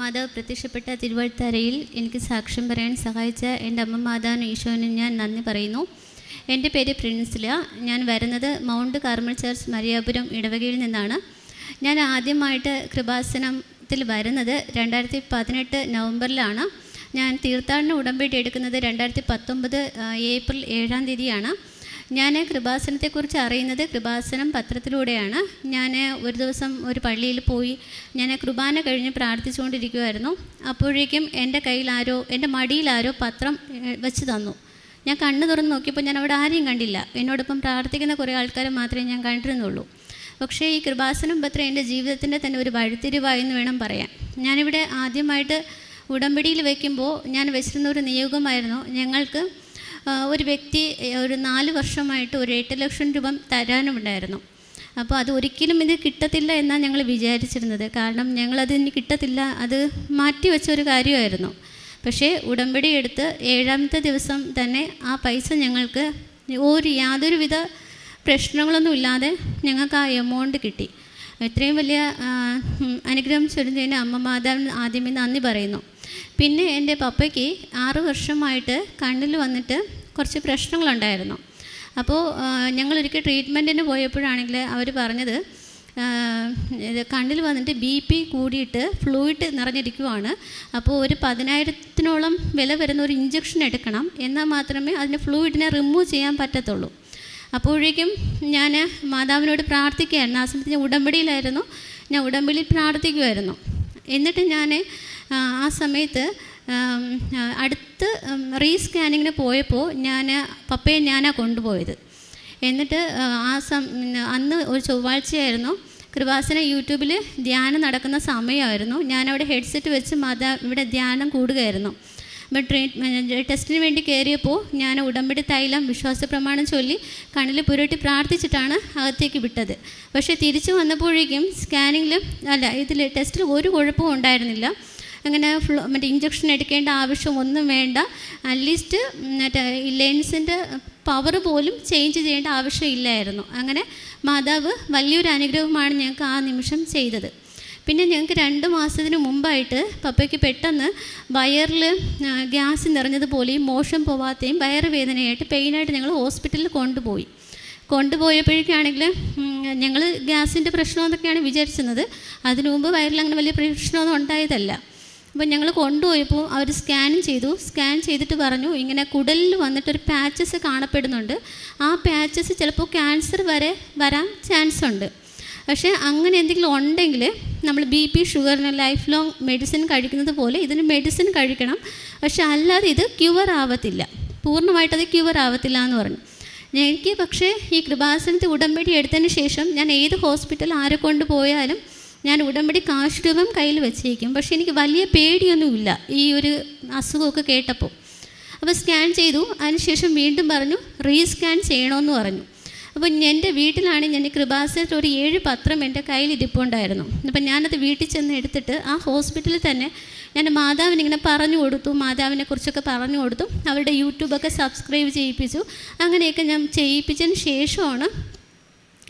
മാതാവ് പ്രത്യക്ഷപ്പെട്ട തിരുവഴുത്തരയിൽ എനിക്ക് സാക്ഷ്യം പറയാൻ സഹായിച്ച എന്റെ അമ്മ മാതാവിന് ഈശോന് ഞാൻ നന്ദി പറയുന്നു. എന്റെ പേര് പ്രിൻസില. ഞാൻ വരുന്നത് മൗണ്ട് കാർമൽ ചർച്ച് മരിയാപുരം ഇടവകയിൽ നിന്നാണ്. ഞാൻ ആദ്യമായിട്ട് കൃപാസനത്തിൽ വരുന്നത് രണ്ടായിരത്തി പതിനെട്ട് നവംബറിലാണ്. ഞാൻ തീർത്ഥാടന ഉടമ്പടി എടുക്കുന്നത് രണ്ടായിരത്തി പത്തൊമ്പത് ഏപ്രിൽ ഏഴാം തീയതിയാണ്. ഞാൻ കൃപാസനത്തെക്കുറിച്ച് അറിയുന്നത് കൃപാസനം പത്രത്തിലൂടെയാണ്. ഞാൻ ഒരു ദിവസം ഒരു പള്ളിയിൽ പോയി ഞാൻ കുർബാന കഴിഞ്ഞ് പ്രാർത്ഥിച്ചുകൊണ്ടിരിക്കുമായിരുന്നു അപ്പോഴേക്കും എന്റെ കയ്യിൽ ആരോ എന്റെ മടിയിൽ ആരോ പത്രം വെച്ച് തന്നു. ഞാൻ കണ്ണ് തുറന്ന് നോക്കിയപ്പോൾ ഞാൻ അവിടെ ആരെയും കണ്ടില്ല. എന്നോടൊപ്പം പ്രാർത്ഥിക്കുന്ന കുറേ ആൾക്കാരെ മാത്രമേ ഞാൻ കണ്ടിരുന്നുള്ളൂ. പക്ഷേ ഈ കൃപാസനം പത്രം എന്റെ ജീവിതത്തിന്റെ തന്നെ ഒരു വഴിത്തിരിവായെന്ന് വേണം പറയാൻ. ഞാനിവിടെ ആദ്യമായിട്ട് ഉടമ്പടിയിൽ വയ്ക്കുമ്പോൾ ഞാൻ വെച്ചിരുന്ന ഒരു നിയോഗമായിരുന്നു. ഞങ്ങൾക്ക് ഒരു വ്യക്തി ഒരു നാല് വർഷമായിട്ട് ഒരു എട്ട് ലക്ഷം രൂപ തരാനുമുണ്ടായിരുന്നു. അപ്പോൾ അത് ഒരിക്കലും ഇത് കിട്ടത്തില്ല എന്നാണ് ഞങ്ങൾ വിചാരിച്ചിരുന്നത്. കാരണം ഞങ്ങളത് ഇനി കിട്ടത്തില്ല അത് മാറ്റി വെച്ച ഒരു കാര്യമായിരുന്നു. പക്ഷേ ഉടമ്പടി എടുത്ത് ഏഴാമത്തെ ദിവസം തന്നെ ആ പൈസ ഞങ്ങൾക്ക് ഒരു യാതൊരുവിധ പ്രശ്നങ്ങളൊന്നും ഇല്ലാതെ ഞങ്ങൾക്ക് ആ എമൗണ്ട് കിട്ടി. ഇത്രയും വലിയ അനുഗ്രഹം ചൊരിഞ്ഞതിന് അമ്മ മാതാവിന് ആദ്യമേ നന്ദി പറയുന്നു. പിന്നെ എന്റെ പപ്പയ്ക്ക് ആറു വർഷമായിട്ട് കണ്ണിൽ വന്നിട്ട് കുറച്ച് പ്രശ്നങ്ങളുണ്ടായിരുന്നു. അപ്പോൾ ഞങ്ങളൊരിക്കൽ ട്രീറ്റ്മെന്റിന് പോയപ്പോഴാണെങ്കിൽ അവർ പറഞ്ഞത് കണ്ണിൽ വന്നിട്ട് ബി പി കൂടിയിട്ട് ഫ്ലൂയിഡ് നിറഞ്ഞിരിക്കുവാണ്. അപ്പോൾ ഒരു പതിനായിരത്തിനോളം വില വരുന്ന ഒരു ഇഞ്ചക്ഷൻ എടുക്കണം എന്നാൽ മാത്രമേ അതിന് ഫ്ലൂയിഡിനെ റിമൂവ് ചെയ്യാൻ പറ്റത്തുള്ളൂ. അപ്പോഴേക്കും ഞാൻ മാതാവിനോട് പ്രാർത്ഥിക്കുകയായിരുന്നു. ആ സമയത്ത് ഞാൻ ഉടമ്പടിയിലായിരുന്നു. ഞാൻ ഉടമ്പടിയിൽ പ്രാർത്ഥിക്കുമായിരുന്നു എന്നിട്ട് ഞാൻ ആ, സമയത്ത് അടുത്ത് റീസ്കാനിങ്ങിന് പോയപ്പോൾ ഞാൻ പപ്പയെ ഞാനാണ് കൊണ്ടുപോയത്. എന്നിട്ട് ആ, സം അന്ന് ഒരു ചൊവ്വാഴ്ചയായിരുന്നു. കൃപാസന യൂട്യൂബിൽ ധ്യാനം നടക്കുന്ന സമയമായിരുന്നു ഞാനവിടെ ഹെഡ്സെറ്റ് വെച്ച് മാതാ ഇവിടെ ധ്യാനം കൂടുകയായിരുന്നു. അപ്പോൾ ട്രീറ്റ് ടെസ്റ്റിന് വേണ്ടി കയറിയപ്പോൾ ഞാൻ ഉടമ്പടി തൈലം വിശ്വാസ പ്രമാണം ചൊല്ലി കണ്ണിൽ പുരട്ടി പ്രാർത്ഥിച്ചിട്ടാണ് അകത്തേക്ക് വിട്ടത്. പക്ഷേ തിരിച്ചു വന്നപ്പോഴേക്കും സ്കാനിങ്ങിൽ അല്ല ഇതിൽ ടെസ്റ്റിൽ ഒരു കുഴപ്പവും ഉണ്ടായിരുന്നില്ല. അങ്ങനെ മറ്റേ ഇഞ്ചക്ഷൻ എടുക്കേണ്ട ആവശ്യം ഒന്നും വേണ്ട അറ്റ്ലീസ്റ്റ് മറ്റേ ലെൻസിന്റെ പവർ പോലും ചേഞ്ച് ചെയ്യേണ്ട ആവശ്യമില്ലായിരുന്നു. അങ്ങനെ മാതാവ് വലിയൊരു അനുഗ്രഹമാണ് ഞങ്ങൾക്ക് ആ നിമിഷം ചെയ്തത്. പിന്നെ ഞങ്ങൾക്ക് രണ്ട് മാസത്തിന് മുമ്പായിട്ട് പപ്പയ്ക്ക് പെട്ടെന്ന് വയറിൽ ഗ്യാസ് നിറഞ്ഞതുപോലെയും മോശം പോവാത്തയും വയറുവേദനയായിട്ട് പെയിനായിട്ട് ഞങ്ങൾ ഹോസ്പിറ്റലിൽ കൊണ്ടുപോയി. കൊണ്ടുപോയപ്പോഴേക്കാണെങ്കിൽ ഞങ്ങൾ ഗ്യാസിന്റെ പ്രശ്നമെന്നൊക്കെയാണ് വിചാരിച്ചിരുന്നത്. അതിനു മുമ്പ് വയറിൽ അങ്ങനെ വലിയ പ്രശ്നമൊന്നും ഉണ്ടായതല്ല. അപ്പോൾ ഞങ്ങൾ കൊണ്ടുപോയപ്പോൾ അവർ സ്കാൻ ചെയ്തു. സ്കാൻ ചെയ്തിട്ട് പറഞ്ഞു ഇങ്ങനെ കുടലിൽ വന്നിട്ടൊരു പാച്ചസ് കാണപ്പെടുന്നുണ്ട്. ആ പാച്ചസ് ചിലപ്പോൾ ക്യാൻസർ വരെ വരാൻ ചാൻസ് ഉണ്ട്. പക്ഷേ അങ്ങനെ എന്തെങ്കിലും ഉണ്ടെങ്കിൽ നമ്മൾ ബി പി ഷുഗറിന് ലൈഫ് ലോങ് മെഡിസിൻ കഴിക്കുന്നത് പോലെ ഇതിന് മെഡിസിൻ കഴിക്കണം. പക്ഷെ അല്ലാതെ ഇത് ക്യൂവർ ആവത്തില്ല. പൂർണമായിട്ട് അത് ക്യൂവർ ആവത്തില്ല എന്ന് പറഞ്ഞു. എനിക്ക് പക്ഷേ ഈ കൃപാസനത്തെ ഉടമ്പടി എടുത്തതിന് ശേഷം ഞാൻ ഏത് ഹോസ്പിറ്റൽ ആരെ കൊണ്ട് പോയാലും ഞാൻ ഉടമ്പടി കാശ് രൂപം കയ്യിൽ വെച്ചേക്കും പക്ഷെ എനിക്ക് വലിയ പേടിയൊന്നുമില്ല ഈ ഒരു അസുഖമൊക്കെ കേട്ടപ്പോൾ. അപ്പോൾ സ്കാൻ ചെയ്തു. അതിനുശേഷം വീണ്ടും പറഞ്ഞു റീസ്കാൻ ചെയ്യണമെന്ന് പറഞ്ഞു. അപ്പോൾ എന്റെ വീട്ടിലാണ് ഞാൻ കൃപാസനത്തിൽ ഒരു ഏഴ് പത്രം എന്റെ കയ്യിൽ ഇരിപ്പുണ്ടായിരുന്നു. അപ്പം ഞാനത് വീട്ടിൽ ചെന്ന് എടുത്തിട്ട് ആ ഹോസ്പിറ്റലിൽ തന്നെ ഞാൻ മാതാവിന് ഇങ്ങനെ പറഞ്ഞു കൊടുത്തു മാതാവിനെ കുറിച്ചൊക്കെ പറഞ്ഞു കൊടുത്തു. അവരുടെ യൂട്യൂബൊക്കെ സബ്സ്ക്രൈബ് ചെയ്യിപ്പിച്ചു. അങ്ങനെയൊക്കെ ഞാൻ ചെയ്യിപ്പിച്ചതിന് ശേഷമാണ്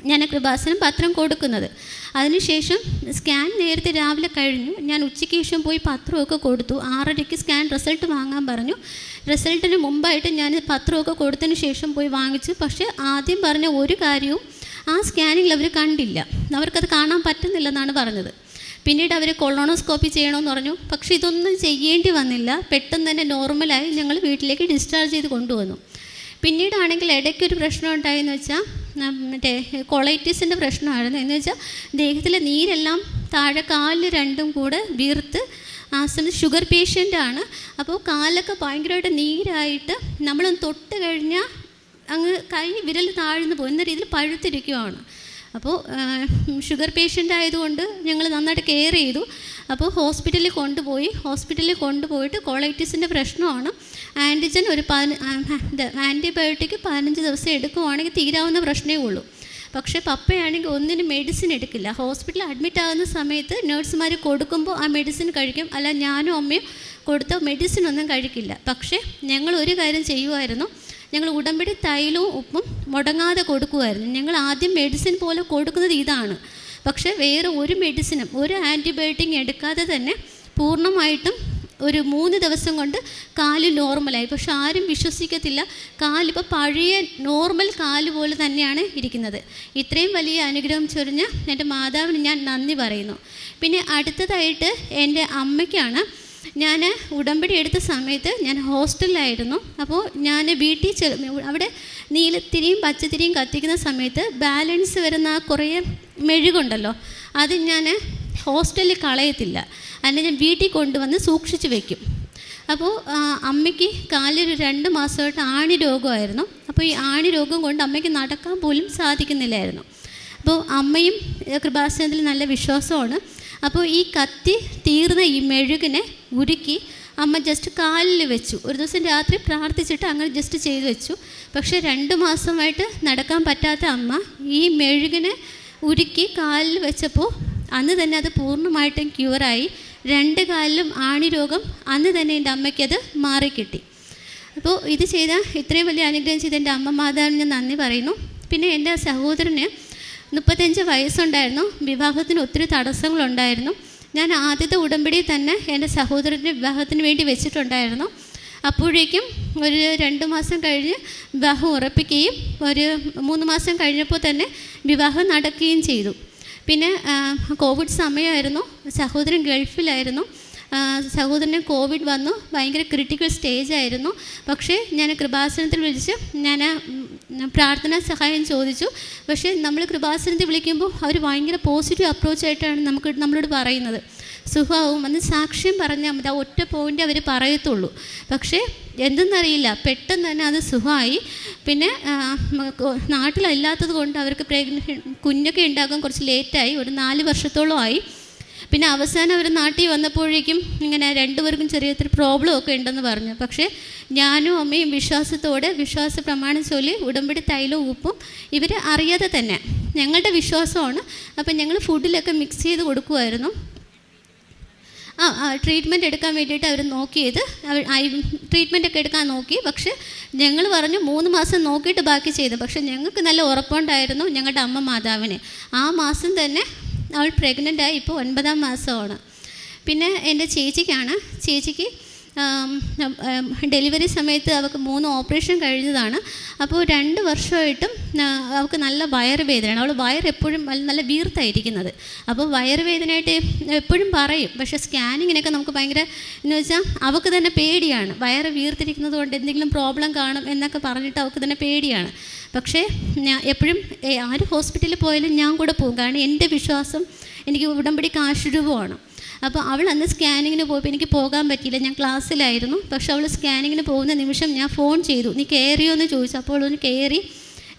ഞാൻ കൃപാസനം പത്രം കൊടുക്കുന്നത്. അതിനുശേഷം സ്കാൻ നേരത്തെ രാവിലെ കഴിഞ്ഞു. ഞാൻ ഉച്ചയ്ക്ക് ശേഷം പോയി പത്രമൊക്കെ കൊടുത്തു. ആറരയ്ക്ക് സ്കാൻ റിസൾട്ട് വാങ്ങാൻ പറഞ്ഞു. റിസൾട്ടിന് മുമ്പായിട്ട് ഞാൻ പത്രമൊക്കെ കൊടുത്തതിന് ശേഷം പോയി വാങ്ങിച്ചു. പക്ഷേ ആദ്യം പറഞ്ഞ ഒരു കാര്യവും ആ സ്കാനിങ്ങിൽ അവർ കണ്ടില്ല. അവർക്കത് കാണാൻ പറ്റുന്നില്ലെന്നാണ് പറഞ്ഞത്. പിന്നീട് അവർ കൊളോണോസ്കോപ്പി ചെയ്യണമെന്ന് പറഞ്ഞു. പക്ഷേ ഇതൊന്നും ചെയ്യേണ്ടി വന്നില്ല. പെട്ടെന്ന് തന്നെ നോർമലായി ഞങ്ങൾ വീട്ടിലേക്ക് ഡിസ്ചാർജ് ചെയ്ത് കൊണ്ടുവന്നു. പിന്നീടാണെങ്കിൽ ഇടയ്ക്കൊരു പ്രശ്നം ഉണ്ടായെന്ന് വെച്ചാൽ മറ്റേ കൊളൈറ്റിസിന്റെ പ്രശ്നമായിരുന്നു. എന്ന് വെച്ചാൽ ദേഹത്തിലെ നീരെല്ലാം താഴെ കാലിൽ രണ്ടും കൂടെ വീർത്ത് ആ സമയത്ത് ഷുഗർ പേഷ്യന്റാണ് അപ്പോൾ കാലൊക്കെ ഭയങ്കരമായിട്ട് നീരായിട്ട് നമ്മളൊന്ന് തൊട്ട് കഴിഞ്ഞാൽ അങ്ങ് കൈ വിരൽ താഴ്ന്ന് പോകുന്ന രീതിയിൽ പഴുത്തിരിക്കുവാണ്. അപ്പോൾ ഷുഗർ പേഷ്യന്റ് ആയതുകൊണ്ട് ഞങ്ങൾ നന്നായിട്ട് കെയർ ചെയ്തു. അപ്പോൾ ഹോസ്പിറ്റലിൽ കൊണ്ടുപോയി. ഹോസ്പിറ്റലിൽ കൊണ്ടുപോയിട്ട് കോളൈറ്റിസിന്റെ പ്രശ്നമാണ്. ആന്റിജൻ ഒരു പതിന ആന്റിബയോട്ടിക് പതിനഞ്ച് ദിവസം എടുക്കുവാണെങ്കിൽ തീരാവുന്ന പ്രശ്നമേ ഉള്ളൂ. പക്ഷേ പപ്പയാണെങ്കിൽ ഒന്നിനും മെഡിസിൻ എടുക്കില്ല. ഹോസ്പിറ്റലിൽ അഡ്മിറ്റ് ആകുന്ന സമയത്ത് നേഴ്സുമാർ കൊടുക്കുമ്പോൾ ആ മെഡിസിൻ കഴിക്കും. അല്ല ഞാനും അമ്മയും കൊടുത്ത മെഡിസിൻ ഒന്നും കഴിക്കില്ല. പക്ഷേ ഞങ്ങൾ ഒരു കാര്യം ചെയ്യുമായിരുന്നു ഞങ്ങൾ ഉടമ്പടി തൈലവും ഉപ്പും മുടങ്ങാതെ കൊടുക്കുമായിരുന്നു ഞങ്ങൾ ആദ്യം മെഡിസിൻ പോലെ കൊടുക്കുന്നത് ഇതാണ്. പക്ഷേ വേറെ ഒരു മെഡിസിനും ഒരു ആന്റിബയോട്ടിക് എടുക്കാതെ തന്നെ പൂർണമായിട്ടും ഒരു മൂന്ന് ദിവസം കൊണ്ട് കാൽ നോർമലായി. പക്ഷെ ആരും വിശ്വസിക്കത്തില്ല. കാലിപ്പോൾ പഴയ നോർമൽ കാൽ പോലെ തന്നെയാണ് ഇരിക്കുന്നത്. ഇത്രയും വലിയ അനുഗ്രഹം ചൊരിഞ്ഞ് എന്റെ മാതാവിന് ഞാൻ നന്ദി പറയുന്നു. പിന്നെ അടുത്തതായിട്ട് എന്റെ അമ്മയ്ക്കാണ്. ഞാൻ ഉടമ്പടി എടുത്ത സമയത്ത് ഞാൻ ഹോസ്റ്റലിലായിരുന്നു. അപ്പോൾ ഞാൻ വീട്ടിൽ ചെ അവിടെ നീലത്തിരിയും പച്ചത്തിരിയും കത്തിക്കുന്ന സമയത്ത് ബാലൻസ് വരുന്ന ആ കുറേ മെഴുകുണ്ടല്ലോ. അത് ഞാൻ ഹോസ്റ്റലിൽ കളയത്തില്ല. ഞാൻ വീട്ടിൽ കൊണ്ടുവന്ന് സൂക്ഷിച്ച് വെക്കും. അപ്പോൾ അമ്മയ്ക്ക് കാലിൽ രണ്ട് മാസമായിട്ട് ആണി രോഗമായിരുന്നു അപ്പോൾ ഈ ആണി രോഗം കൊണ്ട് അമ്മയ്ക്ക് നടക്കാൻ പോലും സാധിക്കുന്നില്ലായിരുന്നു. അപ്പോൾ അമ്മയും കൃപാസനത്തിൽ നല്ല വിശ്വാസമാണ്. അപ്പോൾ ഈ കത്തി തീർന്ന ഈ മെഴുകിനെ ഉരുക്കി അമ്മ ജസ്റ്റ് കാലിൽ വെച്ചു. ഒരു ദിവസം രാത്രി പ്രാർത്ഥിച്ചിട്ട് അങ്ങനെ ജസ്റ്റ് ചെയ്തു വെച്ചു. പക്ഷേ രണ്ട് മാസമായിട്ട് നടക്കാൻ പറ്റാത്ത അമ്മ ഈ മെഴുകിനെ ഉരുക്കി കാലിൽ വെച്ചപ്പോൾ അന്ന് തന്നെ അത് പൂർണമായിട്ടും ക്യൂറായി രണ്ട് കാലിലും ആണി രോഗം അന്ന് തന്നെ എന്റെ അമ്മയ്ക്കത് മാറിക്കിട്ടി. അപ്പോൾ ഇത് ചെയ്ത ഇത്രയും വലിയ അനുഗ്രഹം ചെയ്ത എന്റെ അമ്മ മാതാവിന് ഞാൻ നന്ദി പറയുന്നു. പിന്നെ എന്റെ സഹോദരന് മുപ്പത്തഞ്ച് വയസ്സുണ്ടായിരുന്നു. വിവാഹത്തിന് ഒത്തിരി തടസ്സങ്ങളുണ്ടായിരുന്നു. ഞാൻ ആദ്യത്തെ ഉടമ്പടിയിൽ തന്നെ എന്റെ സഹോദരന്റെ വിവാഹത്തിന് വേണ്ടി വെച്ചിട്ടുണ്ടായിരുന്നു. അപ്പോഴേക്കും ഒരു രണ്ട് മാസം കഴിഞ്ഞ് വിവാഹം ഉറപ്പിക്കുകയും ഒരു മൂന്ന് മാസം കഴിഞ്ഞപ്പോൾ തന്നെ വിവാഹം നടക്കുകയും ചെയ്തു. പിന്നെ കോവിഡ് സമയമായിരുന്നു. സഹോദരൻ ഗൾഫിലായിരുന്നു. സഹോദരന് കോവിഡ് വന്നു. ഭയങ്കര ക്രിട്ടിക്കൽ സ്റ്റേജ് ആയിരുന്നു. പക്ഷേ ഞാൻ കൃപാസനത്തിൽ വിളിച്ച് ഞാൻ പ്രാർത്ഥനാ സഹായം ചോദിച്ചു. പക്ഷേ നമ്മൾ കൃപാസനത്തിൽ വിളിക്കുമ്പോൾ അവർ ഭയങ്കര പോസിറ്റീവ് അപ്രോച്ചായിട്ടാണ് നമുക്ക് നമ്മളോട് പറയുന്നത്. സുഖാവും അന്ന് സാക്ഷ്യം പറഞ്ഞാൽ മതി. ആ ഒറ്റ പോയിന്റ് അവർ പറയത്തുള്ളൂ. പക്ഷേ എന്തെന്നറിയില്ല. പെട്ടെന്ന് തന്നെ അത് സുഖമായി. പിന്നെ നാട്ടിലല്ലാത്തത് കൊണ്ട് അവർക്ക് പ്രഗ്ന കുഞ്ഞൊക്കെ ഉണ്ടാക്കാൻ കുറച്ച് ലേറ്റായി ഒരു നാല് വർഷത്തോളമായി പിന്നെ അവസാനം അവർ നാട്ടിൽ വന്നപ്പോഴേക്കും ഇങ്ങനെ രണ്ടുപേർക്കും ചെറിയ ചെറിയ പ്രോബ്ലം ഒക്കെ ഉണ്ടെന്ന് പറഞ്ഞു. പക്ഷേ ഞാനും അമ്മയും വിശ്വാസത്തോടെ വിശ്വാസ പ്രമാണം ചൊല്ലി ഉടമ്പടി തൈലവും ഉപ്പും ഇവർ അറിയാതെ തന്നെ. ഞങ്ങളുടെ വിശ്വാസമാണ്. അപ്പം ഞങ്ങൾ ഫുഡിലൊക്കെ മിക്സ് ചെയ്ത് കൊടുക്കുമായിരുന്നു ആ ട്രീറ്റ്മെന്റ് എടുക്കാൻ വേണ്ടിയിട്ട് അവർ നോക്കിയത്. അവർ ട്രീറ്റ്മെന്റ് ഒക്കെ എടുക്കാൻ നോക്കി. പക്ഷേ ഞങ്ങൾ പറഞ്ഞു മൂന്ന് മാസം നോക്കിയിട്ട് ബാക്കി ചെയ്തു. പക്ഷേ ഞങ്ങൾക്ക് നല്ല ഉറപ്പുണ്ടായിരുന്നു ഞങ്ങളുടെ അമ്മ മാതാവിന്. ആ മാസം തന്നെ അവൾ പ്രഗ്നന്റായി ഇപ്പോൾ ഒൻപതാം മാസമാണ്. പിന്നെ എന്റെ ചേച്ചിക്കാണ്. ചേച്ചിക്ക് ഡെലിവറി സമയത്ത് അവൾക്ക് മൂന്ന് ഓപ്പറേഷൻ കഴിഞ്ഞതാണ്. അപ്പോൾ രണ്ട് വർഷമായിട്ടും അവൾക്ക് നല്ല വയറുവേദനയാണ്. അവൾ വയർ എപ്പോഴും നല്ല വീർത്തായിരിക്കുന്നത്. അപ്പോൾ വയറുവേദനയായിട്ട് എപ്പോഴും പറയും. പക്ഷേ സ്കാനിങ്ങിനൊക്കെ നമുക്ക് ഭയങ്കര എന്ന് വെച്ചാൽ അവൾക്ക് തന്നെ പേടിയാണ്. വയറ് വീർത്തിരിക്കുന്നത് കൊണ്ട് എന്തെങ്കിലും പ്രോബ്ലം കാണും എന്നൊക്കെ പറഞ്ഞിട്ട് അവൾക്ക് തന്നെ പേടിയാണ്. പക്ഷേ ഞാൻ എപ്പോഴും ആര് ഹോസ്പിറ്റലിൽ പോയാലും ഞാൻ കൂടെ പോകും. കാരണം എന്റെ വിശ്വാസം എനിക്ക് ഉടമ്പടി കാശ് രൂപമാണ്. അപ്പോൾ അവൾ അന്ന് സ്കാനിങ്ങിന് പോയപ്പോൾ എനിക്ക് പോകാൻ പറ്റിയില്ല. ഞാൻ ക്ലാസ്സിലായിരുന്നു. പക്ഷെ അവൾ സ്കാനിങ്ങിന് പോകുന്ന നിമിഷം ഞാൻ ഫോൺ ചെയ്തു. നീ കയറിയോ? എന്ന് ചോദിച്ചു. അപ്പോൾ ഒന്ന് കയറി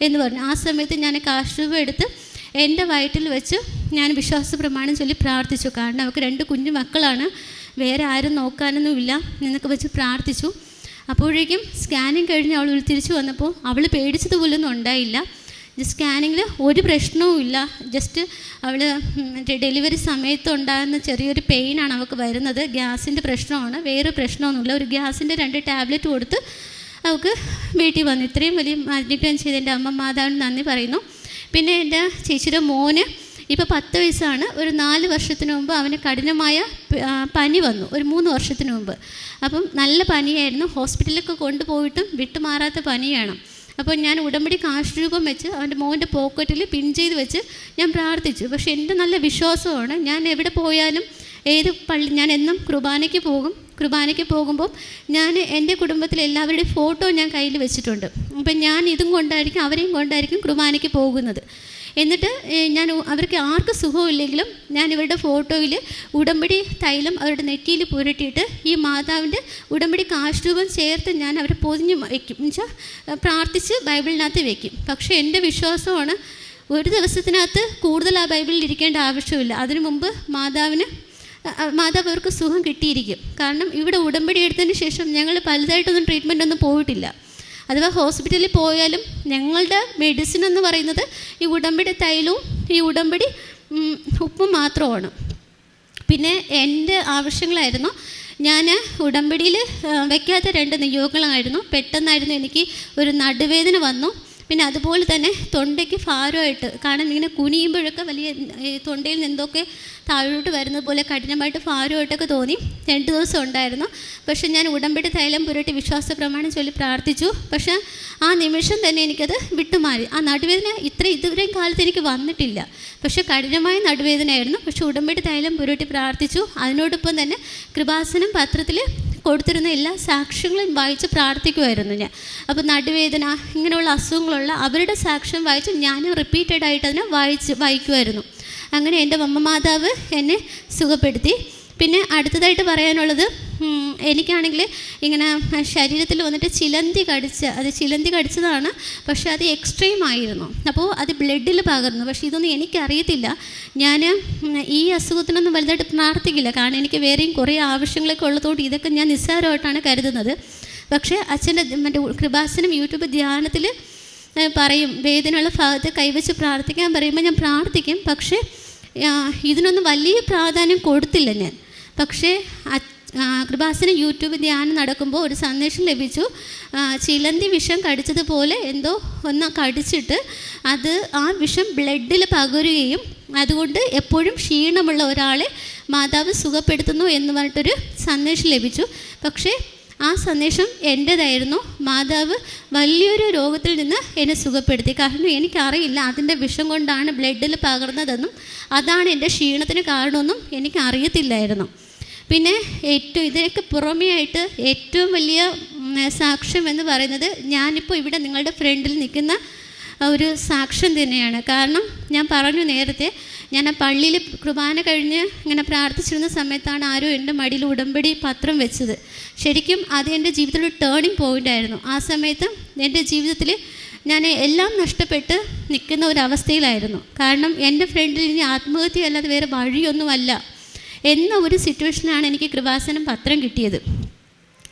എന്ന് പറഞ്ഞു. ആ സമയത്ത് ഞാൻ കാശുവ എടുത്ത് എന്റെ വയറ്റിൽ വെച്ച് ഞാൻ വിശ്വാസ പ്രമാണം ചൊല്ലി പ്രാർത്ഥിച്ചു. കാരണം അവൾക്ക് രണ്ട് കുഞ്ഞു മക്കളാണ്. വേറെ ആരും നോക്കാനൊന്നുമില്ല എന്നൊക്കെ വെച്ച് പ്രാർത്ഥിച്ചു. അപ്പോഴേക്കും സ്കാനിങ് കഴിഞ്ഞ് അവൾ തിരിച്ചു വന്നപ്പോൾ അവൾ പേടിച്ചതുപോലൊന്നും ഉണ്ടായില്ല. സ്കാനിങ്ങിൽ ഒരു പ്രശ്നവുമില്ല ജസ്റ്റ് അവൾ ഡെലിവറി സമയത്ത് ഉണ്ടാകുന്ന ചെറിയൊരു പെയിനാണ് അവൾക്ക് വരുന്നത്. ഗ്യാസിന്റെ പ്രശ്നമാണ്. വേറെ പ്രശ്നമൊന്നുമില്ല. ഒരു ഗ്യാസിന്റെ രണ്ട് ടാബ്ലറ്റ് കൊടുത്ത് അവൾക്ക് വീട്ടിൽ വന്നു. ഇത്രയും വലിയ അനുഗ്രഹം ചെയ്ത് എന്റെ അമ്മ മാതാവിന് നന്ദി പറയുന്നു. പിന്നെ എന്റെ ചേച്ചിയുടെ മോന് ഇപ്പോൾ പത്ത് വയസ്സാണ്. ഒരു നാല് വർഷത്തിന് മുമ്പ് അവന് കഠിനമായ പനി വന്നു. ഒരു മൂന്ന് വർഷത്തിന് മുമ്പ്. അപ്പം നല്ല പനിയായിരുന്നു. ഹോസ്പിറ്റലിലൊക്കെ കൊണ്ടുപോയിട്ടും വിട്ടുമാറാത്ത പനിയാണ്. അപ്പോൾ ഞാൻ ഉടമ്പടി കാശ് രൂപം വെച്ച് അവന്റെ മോന്റെ പോക്കറ്റിൽ പിൻ ചെയ്ത് വെച്ച് ഞാൻ പ്രാർത്ഥിച്ചു. പക്ഷേ എന്റെ നല്ല വിശ്വാസമാണ് ഞാൻ എവിടെ പോയാലും ഏത് പള്ളി ഞാൻ എന്നും കുർബാനയ്ക്ക് പോകും. കുർബാനയ്ക്ക് പോകുമ്പോൾ ഞാൻ എന്റെ കുടുംബത്തിലെ എല്ലാവരുടെയും ഫോട്ടോ ഞാൻ കയ്യിൽ വെച്ചിട്ടുണ്ട്. അപ്പം ഞാൻ ഇതും കൊണ്ടായിരിക്കും അവരെയും കൊണ്ടായിരിക്കും കുർബാനയ്ക്ക് പോകുന്നത്. എന്നിട്ട് ഞാൻ അവർക്ക് ആർക്ക് സുഖമില്ലെങ്കിലും ഞാൻ ഇവരുടെ ഫോട്ടോയിൽ ഉടമ്പടി തൈലം അവരുടെ നെറ്റിയിൽ പുരട്ടിയിട്ട് ഈ മാതാവിന്റെ ഉടമ്പടി കാശ്രൂപം ചേർത്ത് ഞാൻ അവരെ പൊതിഞ്ഞ് വയ്ക്കും. എന്നുവെച്ചാൽ പ്രാർത്ഥിച്ച് ബൈബിളിനകത്ത് വയ്ക്കും പക്ഷേ എന്റെ വിശ്വാസമാണ് ഒരു ദിവസത്തിനകത്ത് കൂടുതൽ ആ ബൈബിളിൽ ഇരിക്കേണ്ട ആവശ്യമില്ല. അതിനു മുമ്പ് മാതാവിന് മാതാവ് അവർക്ക് സുഖം കിട്ടിയിരിക്കും. കാരണം ഇവിടെ ഉടമ്പടി എടുത്തതിന് ശേഷം ഞങ്ങൾ പലതായിട്ടൊന്നും ട്രീറ്റ്മെന്റ് ഒന്നും പോയിട്ടില്ല. അഥവാ ഹോസ്പിറ്റലിൽ പോയാലും ഞങ്ങളുടെ മെഡിസിൻ എന്ന് പറയുന്നത് ഈ ഉടമ്പടി തൈലവും ഈ ഉടമ്പടി ഉപ്പും മാത്രമാണ്. പിന്നെ എന്റെ ആവശ്യങ്ങളായിരുന്നു. ഞാൻ ഉടമ്പടിയിൽ വയ്ക്കാത്ത രണ്ട് നിയോഗങ്ങളായിരുന്നു. പെട്ടെന്നായിരുന്നു എനിക്ക് ഒരു നടുവേദന വന്നു. പിന്നെ അതുപോലെ തന്നെ തൊണ്ടയ്ക്ക് ഭാരമായിട്ട് കാരണം ഇങ്ങനെ കുനിയുമ്പോഴൊക്കെ വലിയ തൊണ്ടയിൽ നിന്നൊക്കെ താഴോട്ട് വരുന്നത് പോലെ കഠിനമായിട്ട് ഭാരമായിട്ടൊക്കെ തോന്നി. രണ്ട് ദിവസം ഉണ്ടായിരുന്നു. പക്ഷേ ഞാൻ ഉടമ്പടി തൈലം പുരട്ടി വിശ്വാസ പ്രമാണം ചൊല്ലി പ്രാർത്ഥിച്ചു. പക്ഷേ ആ നിമിഷം തന്നെ എനിക്കത് വിട്ടുമാറി. ആ നടുവേദന ഇത്ര ഇതുവരെയും കാലത്ത് എനിക്ക് വന്നിട്ടില്ല. പക്ഷേ കഠിനമായ നടുവേദനയായിരുന്നു. പക്ഷേ ഉടമ്പടി തൈലം പുരട്ടി പ്രാർത്ഥിച്ചു. അതിനോടൊപ്പം തന്നെ കൃപാസനം പത്രത്തിൽ കൊടുത്തിരുന്ന എല്ലാ സാക്ഷ്യങ്ങളും വായിച്ച് പ്രാർത്ഥിക്കുമായിരുന്നു ഞാൻ. അപ്പോൾ നടുവേദന ഇങ്ങനെയുള്ള അസുഖങ്ങളുള്ള അവരുടെ സാക്ഷ്യം വായിച്ച് ഞാനും റിപ്പീറ്റഡ് ആയിട്ട് അതിനെ വായിച്ച് വായിക്കുമായിരുന്നു. അങ്ങനെ എന്റെ അമ്മ മാതാവ് എന്നെ സുഖപ്പെടുത്തി. പിന്നെ അടുത്തതായിട്ട് പറയാനുള്ളത് എനിക്കാണെങ്കിൽ ഇങ്ങനെ ശരീരത്തിൽ വന്നിട്ട് ചിലന്തി കടിച്ച അത് ചിലന്തി കടിച്ചതാണ് പക്ഷേ അത് എക്സ്ട്രീം ആയിരുന്നു. അപ്പോൾ അത് ബ്ലഡിൽ പകർന്നു. പക്ഷേ ഇതൊന്നും എനിക്കറിയത്തില്ല. ഞാൻ ഈ അസുഖത്തിനൊന്നും വലുതായിട്ട് പ്രാർത്ഥിക്കില്ല. കാരണം എനിക്ക് വേറെയും കുറേ ആവശ്യങ്ങളൊക്കെ ഉള്ളതുകൊണ്ട് ഇതൊക്കെ ഞാൻ നിസ്സാരമായിട്ടാണ് കരുതുന്നത്. പക്ഷേ അച്ഛന്റെ മറ്റേ കൃപാസനം യൂട്യൂബ് ധ്യാനത്തിൽ പറയും വേദനയുള്ള ഭാഗത്ത് കൈവച്ച് പ്രാർത്ഥിക്കാൻ പറയുമ്പോൾ ഞാൻ പ്രാർത്ഥിക്കും. പക്ഷേ ഇതിനൊന്നും വലിയ പ്രാധാന്യം കൊടുത്തില്ല ഞാൻ. പക്ഷേ കൃപാസന യൂട്യൂബ് ധ്യാനം നടക്കുമ്പോൾ ഒരു സന്ദേശം ലഭിച്ചു. ചിലന്തി വിഷം കടിച്ചതുപോലെ എന്തോ ഒന്ന് കടിച്ചിട്ട് അത് ആ വിഷം ബ്ലഡിൽ പകരുകയും അതുകൊണ്ട് എപ്പോഴും ക്ഷീണമുള്ള ഒരാളെ മാതാവ് സുഖപ്പെടുത്തുന്നു എന്ന് പറഞ്ഞിട്ടൊരു സന്ദേശം ലഭിച്ചു. പക്ഷേ ആ സന്ദേശം എന്റേതായിരുന്നു. മാതാവ് വലിയൊരു രോഗത്തിൽ നിന്ന് എന്നെ സുഖപ്പെടുത്തി. കാരണം എനിക്കറിയില്ല അതിന്റെ വിഷം കൊണ്ടാണ് ബ്ലഡിൽ പകർന്നതെന്നും അതാണ് എന്റെ ക്ഷീണത്തിന് കാരണമെന്നും എനിക്ക് അറിയത്തില്ലായിരുന്നു പിന്നെ ഏറ്റവും ഇതിനൊക്കെ പുറമേ ആയിട്ട് ഏറ്റവും വലിയ സാക്ഷ്യം എന്ന് പറയുന്നത് ഞാനിപ്പോൾ ഇവിടെ നിങ്ങളുടെ ഫ്രണ്ടിൽ നിൽക്കുന്ന ഒരു സാക്ഷ്യം തന്നെയാണ്. കാരണം ഞാൻ പറഞ്ഞു നേരത്തെ ഞാൻ ആ പള്ളിയിൽ കുർബാന കഴിഞ്ഞ് ഇങ്ങനെ പ്രാർത്ഥിച്ചിരുന്ന സമയത്താണ് ആരോ എന്റെ മടിയിൽ ഉടമ്പടി പത്രം വെച്ചത്. ശരിക്കും അത് എന്റെ ജീവിതത്തിലൊരു ടേണിംഗ് പോയിന്റ് ആയിരുന്നു. ആ സമയത്ത് എന്റെ ജീവിതത്തിൽ ഞാൻ എല്ലാം നഷ്ടപ്പെട്ട് നിൽക്കുന്ന ഒരു അവസ്ഥയിലായിരുന്നു. കാരണം എന്റെ ഫ്രണ്ടിൽ ഇനി ആത്മഹത്യ അല്ലാതെ വേറെ വഴിയൊന്നുമല്ല. എന്ന ഒരു സിറ്റുവേഷനാണ് എനിക്ക് കൃപാസനം പത്രം കിട്ടിയത്.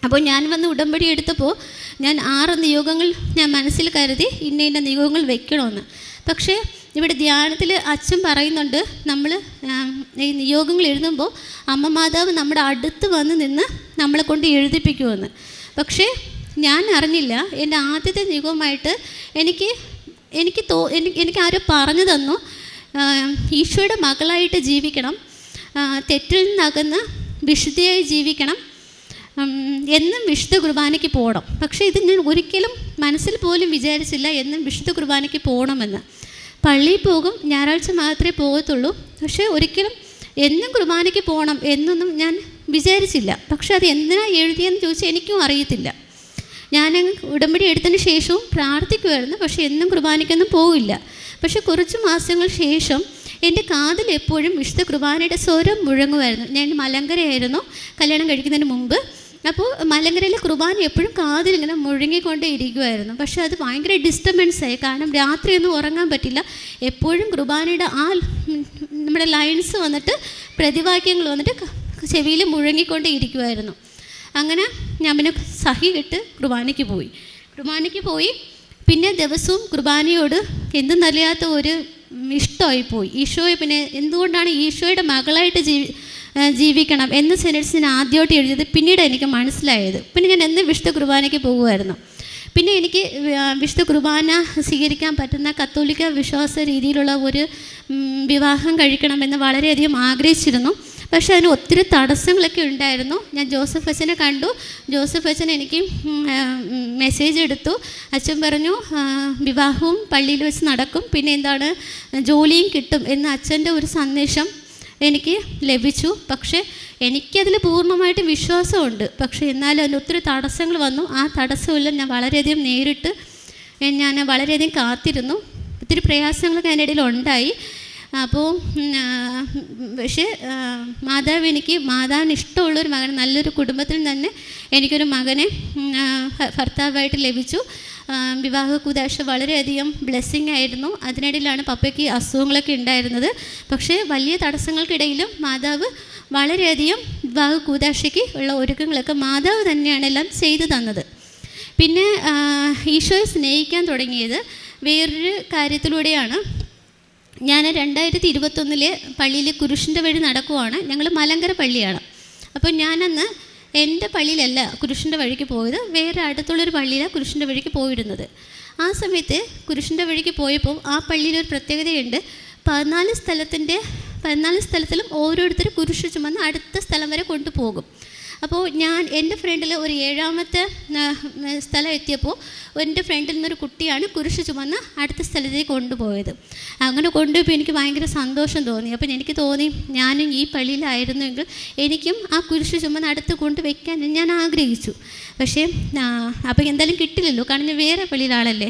അപ്പോൾ ഞാൻ വന്ന് ഉടമ്പടി എടുത്തപ്പോൾ ഞാൻ ആറ് നിയോഗങ്ങൾ ഞാൻ മനസ്സിൽ കരുതി ഇന്ന ഇന്ന നിയോഗങ്ങൾ വെക്കണമെന്ന്. പക്ഷേ ഇവിടെ ധ്യാനത്തിൽ അച്ഛൻ പറയുന്നുണ്ട് നമ്മൾ ഈ നിയോഗങ്ങൾ എഴുതുമ്പോൾ അമ്മ മാതാവ് നമ്മുടെ അടുത്ത് വന്ന് നിന്ന് നമ്മളെ കൊണ്ട് എഴുതിപ്പിക്കുമെന്ന്. പക്ഷേ ഞാൻ അറിഞ്ഞില്ല എന്റെ ആദ്യത്തെ നിയോഗമായിട്ട് എനിക്ക് എനിക്ക് തോ എനിക്ക് ആരോ പറഞ്ഞു തന്നു ഈശോയുടെ മകളായിട്ട് ജീവിക്കണം തെറ്റിൽ നിന്നകന്ന് വിശുദ്ധിയായി ജീവിക്കണം എന്നും വിശുദ്ധ കുർബാനയ്ക്ക് പോകണം. പക്ഷേ ഇത് ഞാൻ ഒരിക്കലും മനസ്സിൽ പോലും വിചാരിച്ചില്ല എന്നും വിശുദ്ധ കുർബാനയ്ക്ക് പോകണമെന്ന്. പള്ളിയിൽ പോകും ഞായറാഴ്ച മാത്രമേ പോകത്തുള്ളൂ. പക്ഷേ ഒരിക്കലും എന്നും കുർബാനയ്ക്ക് പോകണം എന്നൊന്നും ഞാൻ വിചാരിച്ചില്ല. പക്ഷേ അത് എന്തിനാ എഴുതിയെന്ന് ചോദിച്ചാൽ എനിക്കും അറിയത്തില്ല. ഞാൻ ഉടമ്പടി എടുത്തതിന് ശേഷവും പ്രാർത്ഥിക്കുമായിരുന്നു പക്ഷേ എന്നും കുർബാനയ്ക്കൊന്നും പോവില്ല. പക്ഷേ കുറച്ച് മാസങ്ങൾ ശേഷം എന്റെ കാതിൽ എപ്പോഴും വിശുദ്ധ കുർബാനയുടെ സ്വരം മുഴങ്ങുമായിരുന്നു. ഞാൻ മലങ്കരയായിരുന്നു കല്യാണം കഴിക്കുന്നതിന് മുമ്പ്. അപ്പോൾ മലങ്കരയിലെ കുർബാന എപ്പോഴും കാതിൽ ഇങ്ങനെ മുഴങ്ങിക്കൊണ്ടേ ഇരിക്കുമായിരുന്നു. പക്ഷെ അത് ഭയങ്കര ഡിസ്റ്റർബൻസ് ആയി. കാരണം രാത്രിയൊന്നും ഉറങ്ങാൻ പറ്റില്ല. എപ്പോഴും കുർബാനയുടെ ആ നമ്മുടെ ലൈൻസ് വന്നിട്ട് പ്രതിവാക്യങ്ങൾ വന്നിട്ട് ചെവിയിൽ മുഴങ്ങിക്കൊണ്ടേ ഇരിക്കുമായിരുന്നു. അങ്ങനെ ഞാൻ പിന്നെ സഹി കെട്ട് കുർബാനയ്ക്ക് പോയി. കുർബാനയ്ക്ക് പോയി. പിന്നെ ദിവസവും കുർബാനയോട് എന്തും എന്തെന്നറിയാത്ത ഒരു ഉം, ഇഷ്ടമായി പോയി ഈശോയെ പിന്നെ എന്തുകൊണ്ടാണ് ഈശോയുടെ മകളായിട്ട് ജീവി ജീവിക്കണം എന്ന് സെനറ്റ്സിന് ആദ്യമായിട്ട് എഴുതിയത് പിന്നീട് എനിക്ക് മനസ്സിലായത്. പിന്നെ ഞാൻ എന്ന് വിശുദ്ധ കുർബാനയ്ക്ക് പോകുമായിരുന്നു. പിന്നെ എനിക്ക് വിശുദ്ധ കുർബാന സ്വീകരിക്കാൻ പറ്റുന്ന കത്തോലിക്ക വിശ്വാസ രീതിയിലുള്ള ഒരു വിവാഹം കഴിക്കണമെന്ന് വളരെയധികം ആഗ്രഹിച്ചിരുന്നു. പക്ഷേ അതിന് ഒത്തിരി തടസ്സങ്ങളൊക്കെ ഉണ്ടായിരുന്നു. ഞാൻ ജോസഫ് അച്ഛനെ കണ്ടു. ജോസഫ് അച്ഛൻ എനിക്ക് മെസ്സേജ് എടുത്തു. അച്ഛൻ പറഞ്ഞു വിവാഹവും പള്ളിയിൽ വെച്ച് നടക്കും. പിന്നെ എന്താണ് ജോലിയും കിട്ടും എന്ന് അച്ഛന്റെ ഒരു സന്ദേശം എനിക്ക് ലഭിച്ചു. പക്ഷേ എനിക്കതിൽ പൂർണമായിട്ട് വിശ്വാസമുണ്ട്. പക്ഷേ എന്നാലും അതിന് ഒത്തിരി തടസ്സങ്ങൾ വന്നു. ആ തടസ്സമെല്ലാം ഞാൻ വളരെയധികം നേരിട്ട് ഞാൻ വളരെയധികം കാത്തിരുന്നു. ഒത്തിരി പ്രയാസങ്ങളൊക്കെ അതിന്റെ ഇടയിൽ ഉണ്ടായി. അപ്പോൾ പക്ഷേ മാതാവ് എനിക്ക് മാതാവിന് ഇഷ്ടമുള്ളൊരു മകൻ നല്ലൊരു കുടുംബത്തിൽ തന്നെ എനിക്കൊരു മകനെ ഭർത്താവായിട്ട് ലഭിച്ചു. വിവാഹ കുദാശ വളരെയധികം ബ്ലെസ്സിങ് ആയിരുന്നു. അതിനിടയിലാണ് പപ്പയ്ക്ക് അസുഖങ്ങളൊക്കെ ഉണ്ടായിരുന്നത്. പക്ഷേ വലിയ തടസ്സങ്ങൾക്കിടയിലും മാതാവ് വളരെയധികം വിവാഹ കൂതാശയ്ക്ക് ഉള്ള ഒരുക്കങ്ങളൊക്കെ മാതാവ് തന്നെയാണ് എല്ലാം ചെയ്തു തന്നത്. പിന്നെ ഈശോയെ സ്നേഹിക്കാൻ തുടങ്ങിയത് വേറൊരു കാര്യത്തിലൂടെയാണ്. ഞാൻ രണ്ടായിരത്തി ഇരുപത്തൊന്നിൽ പള്ളിയിൽ കുരിശിന്റെ വഴി നടക്കുവാണ്. ഞങ്ങൾ മലങ്കര പള്ളിയാണ്. അപ്പോൾ ഞാനന്ന് എന്റെ പള്ളിയിലല്ല കുരിശിന്റെ വഴിക്ക് പോയത്. വേറെ അടുത്തുള്ളൊരു പള്ളിയിലാണ് കുരിശിന്റെ വഴിക്ക് പോയിരുന്നത്. ആ സമയത്ത് കുരിശിന്റെ വഴിക്ക് പോയപ്പോൾ ആ പള്ളിയിൽ ഒരു പ്രത്യേകതയുണ്ട്. പതിനാല് സ്ഥലത്തിന്റെ പതിനാല് സ്ഥലത്തിലും ഓരോരുത്തർ കുരിശ് ചുമന്ന് അടുത്ത സ്ഥലം വരെ കൊണ്ടുപോകും. അപ്പോൾ ഞാൻ എന്റെ ഫ്രണ്ടിൽ ഒരു ഏഴാമത്തെ സ്ഥലം എത്തിയപ്പോൾ എന്റെ ഫ്രണ്ടിൽ നിന്നൊരു കുട്ടിയാണ് കുരിശ് ചുമന്ന് അടുത്ത സ്ഥലത്തേക്ക് കൊണ്ടുപോയത്. അങ്ങനെ കൊണ്ടുപോയപ്പോൾ എനിക്ക് ഭയങ്കര സന്തോഷം തോന്നി. അപ്പം എനിക്ക് തോന്നി ഞാനും ഈ പള്ളിയിലായിരുന്നെങ്കിൽ എനിക്കും ആ കുരിശ് ചുമന്ന് അടുത്ത് കൊണ്ടുവയ്ക്കാൻ ഞാൻ ആഗ്രഹിച്ചു. പക്ഷേ അപ്പോൾ എന്തായാലും കിട്ടില്ലല്ലോ. കാരണം ഞാൻ വേറെ പള്ളിയിലാളല്ലേ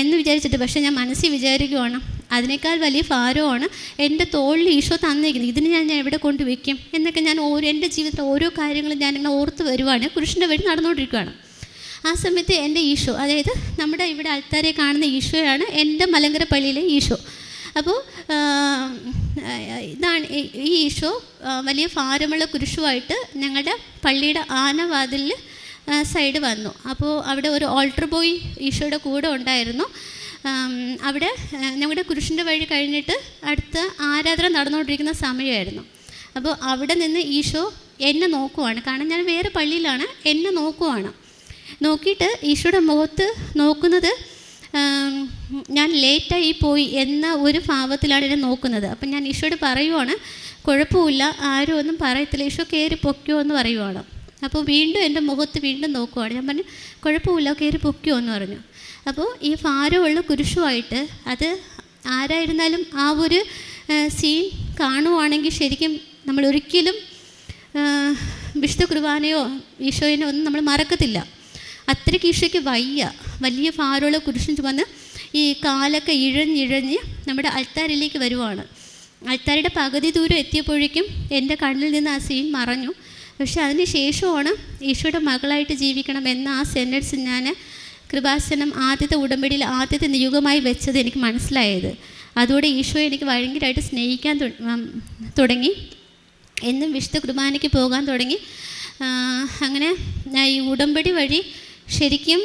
എന്ന് വിചാരിച്ചിട്ട് പക്ഷേ ഞാൻ മനസ്സിൽ വിചാരിക്കുവാണ് അതിനേക്കാൾ വലിയ ഭാരമാണ് എന്റെ തോളിൽ ഈശോ തന്നിരിക്കുന്നത്. ഇതിന് ഞാൻ ഞാൻ എവിടെ കൊണ്ടുവയ്ക്കും? എന്നൊക്കെ ഞാൻ ഓരോ എന്റെ ജീവിതത്തിലെ ഓരോ കാര്യങ്ങളും ഞാനിങ്ങനെ ഓർത്ത് വരുവാണ്. കുരിശിന്റെ വഴി നടന്നുകൊണ്ടിരിക്കുകയാണ് ആ സമയത്ത് എന്റെ ഈശോ അതായത് നമ്മുടെ ഇവിടെ ആൾക്കാരെ കാണുന്ന ഈശോയാണ് എന്റെ മലങ്കര പള്ളിയിലെ ഈശോ. അപ്പോൾ ഇതാണ് ഈ- ഈശോ വലിയ ഭാരമുള്ള കുരിശുമായിട്ട് ഞങ്ങളുടെ പള്ളിയുടെ ആനവാതിലിൽ സൈഡ് വന്നു. അപ്പോൾ അവിടെ ഒരു ഓൾട്ടർ ബോയ് ഈശോയുടെ കൂടെ ഉണ്ടായിരുന്നു. അവിടെ ഞങ്ങളുടെ കുരിശിന്റെ വഴി കഴിഞ്ഞിട്ട് അടുത്ത ആരാധന നടന്നുകൊണ്ടിരിക്കുന്ന സമയമായിരുന്നു. അപ്പോൾ അവിടെ നിന്ന് ഈശോ എന്നെ നോക്കുവാണ്. കാരണം ഞാൻ വേറെ പള്ളിയിലാണ്. എന്നെ നോക്കുവാണ്. നോക്കിയിട്ട് ഈശോയുടെ മുഖത്ത് നോക്കുന്നത് ഞാൻ ലേറ്റായി പോയി എന്ന ഒരു ഭാവത്തിലാണ് എന്നെ നോക്കുന്നത്. അപ്പം ഞാൻ ഈശോയോട് പറയുവാണ് കുഴപ്പമില്ല ആരും ഒന്നും പറയത്തില്ല. ഈശോ കയറി പൊക്കിയോ എന്ന് പറയുവാണ്. അപ്പോൾ വീണ്ടും എന്റെ മുഖത്ത് വീണ്ടും നോക്കുവാണ്. ഞാൻ പറഞ്ഞു കുഴപ്പമില്ല കയറി പൊക്കിയോ എന്ന് പറഞ്ഞു. അപ്പോൾ ഈ ഭാരമുള്ള കുരിശുമായിട്ട് അത് ആരായിരുന്നാലും ആ ഒരു സീൻ കാണുവാണെങ്കിൽ ശരിക്കും നമ്മൾ ഒരിക്കലും വിഷ്ണു കുർബാനയോ ഈശോയിനോ ഒന്നും നമ്മൾ മറക്കത്തില്ല. അത്രയ്ക്ക് ഈശോയ്ക്ക് വയ്യ. വലിയ ഭാരമുള്ള കുരിശും ചുമന്ന് ഈ കാലൊക്കെ ഇഴഞ്ഞിഴഞ്ഞ് നമ്മുടെ അൾത്താരിലേക്ക് വരുവാണ്. അൾത്താരുടെ പകുതി ദൂരം എത്തിയപ്പോഴേക്കും എന്റെ കണ്ണിൽ നിന്ന് ആ സീൻ മറഞ്ഞു. പക്ഷെ അതിന് ശേഷമാണ് ഈശോയുടെ മകളായിട്ട് ജീവിക്കണം എന്ന ആ സെന്റൻസ് ഞാൻ കൃപാസനം ആദ്യത്തെ ഉടമ്പടിയിൽ ആദ്യത്തെ നിയോഗമായി വെച്ചത് എനിക്ക് മനസ്സിലായത്. അതോടെ ഈശോയെ എനിക്ക് ഭയങ്കരമായിട്ട് സ്നേഹിക്കാൻ തുടങ്ങി. എന്നും വിശുദ്ധ കുർബാനയ്ക്ക് പോകാൻ തുടങ്ങി. അങ്ങനെ ഈ ഉടമ്പടി വഴി ശരിക്കും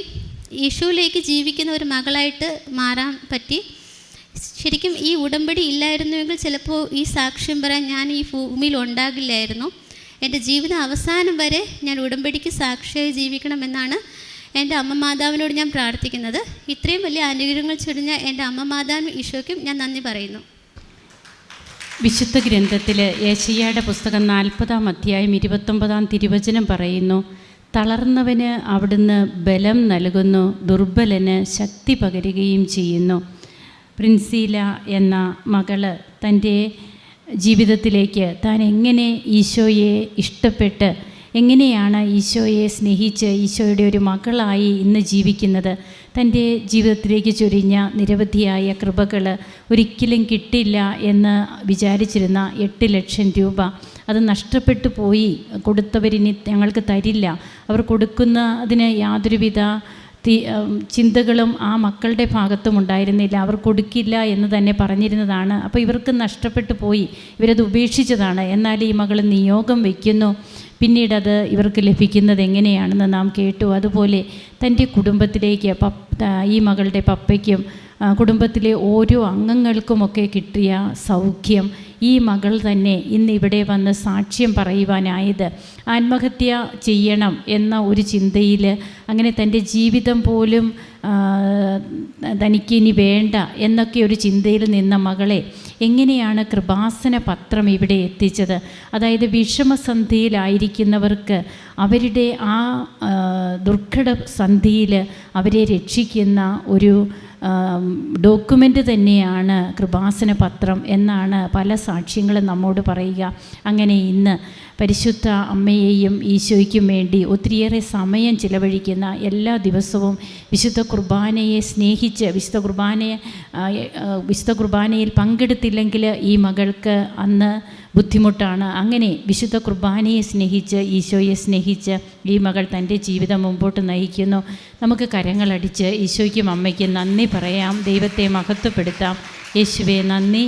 ഈശോയിലേക്ക് ജീവിക്കുന്ന ഒരു മകളായിട്ട് മാറാൻ പറ്റി. ശരിക്കും ഈ ഉടമ്പടി ഇല്ലായിരുന്നുവെങ്കിൽ ചിലപ്പോൾ ഈ സാക്ഷ്യം പറയാൻ ഞാൻ ഈ ഭൂമിയിൽ ഉണ്ടാകില്ലായിരുന്നു. എന്റെ ജീവിത അവസാനം വരെ ഞാൻ ഉടമ്പടിക്ക് സാക്ഷിയായി ജീവിക്കണമെന്നാണ് എന്റെ അമ്മ മാതാവിനോട് ഞാൻ പ്രാർത്ഥിക്കുന്നത്. ഇത്രയും വലിയ അനുഗ്രഹങ്ങൾ ചൊരിഞ്ഞ എന്റെ അമ്മ മാതാവിനും ഈശോയ്ക്കും ഞാൻ നന്ദി പറയുന്നു. വിശുദ്ധ ഗ്രന്ഥത്തിൽ യേശയ്യയുടെ പുസ്തകം നാൽപ്പതാം അധ്യായം ഇരുപത്തൊമ്പതാം തിരുവചനം പറയുന്നു തളർന്നവന് അവിടുന്ന് ബലം നൽകുന്നു ദുർബലന് ശക്തി പകരുകയും ചെയ്യുന്നു. പ്രിൻസീല എന്ന മകൾ തന്റെ ജീവിതത്തിലേക്ക് താൻ എങ്ങനെ ഈശോയെ ഇഷ്ടപ്പെട്ട് എങ്ങനെയാണ് ഈശോയെ സ്നേഹിച്ച് ഈശോയുടെ ഒരു മകളായി ഇന്ന് ജീവിക്കുന്നത്? തന്റെ ജീവിതത്തിലേക്ക് ചൊരിഞ്ഞ നിരവധിയായ കൃപകൾ ഒരിക്കലും കിട്ടില്ല എന്ന് വിചാരിച്ചിരുന്ന എട്ട് ലക്ഷം രൂപ. അത് നഷ്ടപ്പെട്ടു പോയി. കൊടുത്തവരിനി ഞങ്ങൾക്ക് തരില്ല. അവർ കൊടുക്കുന്ന അതിന് യാതൊരുവിധ ചിന്തകളും ആ മക്കളുടെ ഭാഗത്തും ഉണ്ടായിരുന്നില്ല. അവർ കൊടുക്കില്ല എന്ന് തന്നെ പറഞ്ഞിരുന്നതാണ്. അപ്പോൾ ഇവർക്ക് നഷ്ടപ്പെട്ടു പോയി. ഇവരത് ഉപേക്ഷിച്ചതാണ്. എന്നാൽ ഈ മകൾ നിയോഗം വയ്ക്കുന്നു. പിന്നീടത് ഇവർക്ക് ലഭിക്കുന്നത് എങ്ങനെയാണെന്ന് നാം കേട്ടു. അതുപോലെ തന്റെ കുടുംബത്തിലേക്ക് ഈ മകളുടെ പപ്പയ്ക്കും കുടുംബത്തിലെ ഓരോ അംഗങ്ങൾക്കുമൊക്കെ കിട്ടിയ സൗഖ്യം ഈ മകൾ തന്നെ ഇന്ന് ഇവിടെ വന്ന് സാക്ഷ്യം പറയുവാനായത് ആത്മഹത്യ ചെയ്യണം എന്ന ഒരു ചിന്തയിൽ അങ്ങനെ തന്റെ ജീവിതം പോലും ആ, തനിക്ക് ഇനി വേണ്ട എന്നൊക്കെ ഒരു ചിന്തയിൽ നിന്ന മകളെ എങ്ങനെയാണ് കൃപാസന പത്രം ഇവിടെ എത്തിച്ചത്? അതായത് വിഷമസന്ധിയിലായിരിക്കുന്നവർക്ക് അവരുടെ ആ, ദുർഘട സന്ധിയിൽ അവരെ രക്ഷിക്കുന്ന ഒരു ഡോക്യുമെന്റ് തന്നെയാണ് കൃപാസന പത്രം എന്നാണ് പല സാക്ഷ്യങ്ങളും നമ്മോട് പറയുക. അങ്ങനെ ഇന്ന് പരിശുദ്ധ അമ്മയെയും ഈശോയ്ക്കും വേണ്ടി ഒത്തിരിയേറെ സമയം ചിലവഴിക്കുന്ന എല്ലാ ദിവസവും വിശുദ്ധ കുർബാനയെ സ്നേഹിച്ച് വിശുദ്ധ കുർബാനയെ വിശുദ്ധ കുർബാനയിൽ പങ്കെടുത്തില്ലെങ്കിൽ ഈ മകൾക്ക് അന്ന് ബുദ്ധിമുട്ടാണ്. അങ്ങനെ വിശുദ്ധ കുർബാനയെ സ്നേഹിച്ച് ഈശോയെ സ്നേഹിച്ച് ഈ മകൾ തന്റെ ജീവിതം മുമ്പോട്ട് നയിക്കുന്നു. നമുക്ക് കരങ്ങളടിച്ച് ഈശോയ്ക്കും അമ്മയ്ക്കും നന്ദി പറയാം. ദൈവത്തെ മഹത്വപ്പെടുത്താം. യേശുവെ നന്ദി.